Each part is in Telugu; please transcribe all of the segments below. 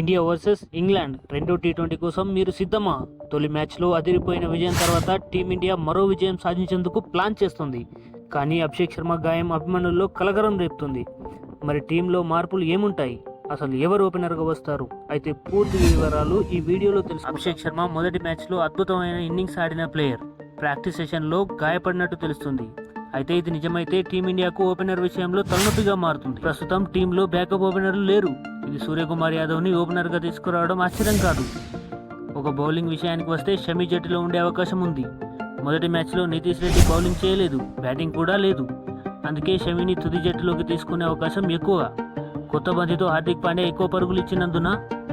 ఇండియా వర్సెస్ ఇంగ్లాండ్ రెండో టీ ట్వంటీ కోసం మీరు సిద్ధమా? తొలి మ్యాచ్లో అదిరిపోయిన విజయం తర్వాత టీమిండియా మరో విజయం సాధించేందుకు ప్లాన్ చేస్తుంది. కానీ అభిషేక్ శర్మ గాయం అభిమానుల్లో కలగరం రేపుతుంది. మరి టీంలో మార్పులు ఏముంటాయి? అసలు ఎవరు ఓపెనర్గా వస్తారు? అయితే పూర్తి వివరాలు ఈ వీడియోలో తెలుసు అభిషేక్ శర్మ మొదటి మ్యాచ్లో అద్భుతమైన ఇన్నింగ్స్ ఆడిన ప్లేయర్. ప్రాక్టీస్ సెషన్లో గాయపడినట్టు తెలుస్తుంది. అయితే ఇది నిజమైతే టీమిండియాకు ఓపెనర్ విషయంలో తలనొప్పిగా మారుతుంది. ప్రస్తుతం టీంలో బ్యాకప్ ఓపెనర్లు లేరు. ఇది సూర్యకుమార్ యాదవ్ని ఓపెనర్గా తీసుకురావడం ఆశ్చర్యం కాదు. ఒక బౌలింగ్ విషయానికి వస్తే షమి జట్టులో ఉండే అవకాశం ఉంది. మొదటి మ్యాచ్లో నితీష్ రెడ్డి బౌలింగ్ చేయలేదు బ్యాటింగ్ కూడా లేదు. అందుకే షమిని తుది జట్టులోకి తీసుకునే అవకాశం ఎక్కువ. కొత్త బంతితో హార్దిక్ పాండే ఎక్కువ పరుగులు ఇచ్చినందున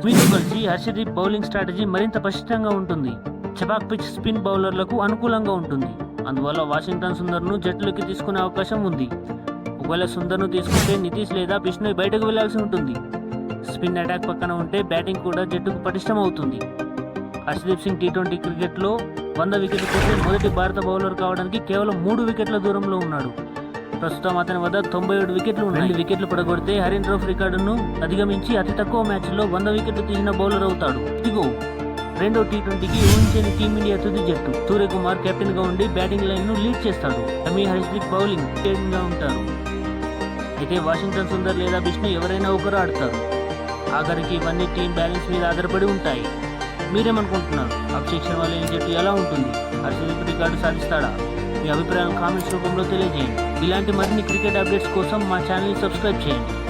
వీటితో కలిసి హర్షదీప్ బౌలింగ్ స్ట్రాటజీ మరింత పటిష్టంగా ఉంటుంది. చపాక్ పిచ్ స్పిన్ బౌలర్లకు అనుకూలంగా ఉంటుంది. అందువల్ల వాషింగ్టన్ సుందర్ను జట్టులోకి తీసుకునే అవకాశం ఉంది. ఒకవేళ సుందర్ను తీసుకుంటే నితీష్ లేదా బిష్ణోయ్ బయటకు వెళ్ళాల్సి ఉంటుంది. స్పిన్ అటాక్ పక్కన ఉంటే బ్యాటింగ్ కూడా జట్టుకు పటిష్టం అవుతుంది హర్షదీప్ సింగ్ టీ ట్వంటీ క్రికెట్లో వంద వికెట్లు తీసే మొదటి భారత బౌలర్ కావడానికి కేవలం మూడు వికెట్ల దూరంలో ఉన్నాడు. ప్రస్తుతం అతని వద్ద తొంభై ఏడు వికెట్లు ఉన్నాయి. రెండు వికెట్లు పడగొడితే హరిన్ రౌఫ్ రికార్డును అధిగమించి అతి తక్కువ మ్యాచ్లో వంద వికెట్లు తీసిన బౌలర్ అవుతాడు. ఇదిగో రెండో టీ ట్వంటీకి ఊహించని టీమిండియా తుది జట్టు. సూర్యకుమార్ కెప్టెన్గా ఉండి బ్యాటింగ్ లైన్ను లీడ్ చేస్తాడు. అమీ హర్షదీప్ బౌలింగ్గా ఉంటారు. అయితే వాషింగ్టన్ సుందర్ లేదా విష్ణు ఎవరైనా ఒకరు ఆడతారు. ఆఖరికి ఇవన్నీ టీం బ్యాలెన్స్ మీద ఆధారపడి ఉంటాయి. మీరేమనుకుంటున్నారు? అభిషేక్ వల్ల లేని జట్టు ఎలా ఉంటుంది? హర్షదీప్ రికార్డు సాధిస్తాడా? మీ అభిప్రాయాలను కామెంట్స్ రూపంలో తెలియజేయండి. ఇలాంటి మరిన్ని క్రికెట్ అప్డేట్స్ కోసం మా ఛానల్ని సబ్స్క్రైబ్ చేయండి.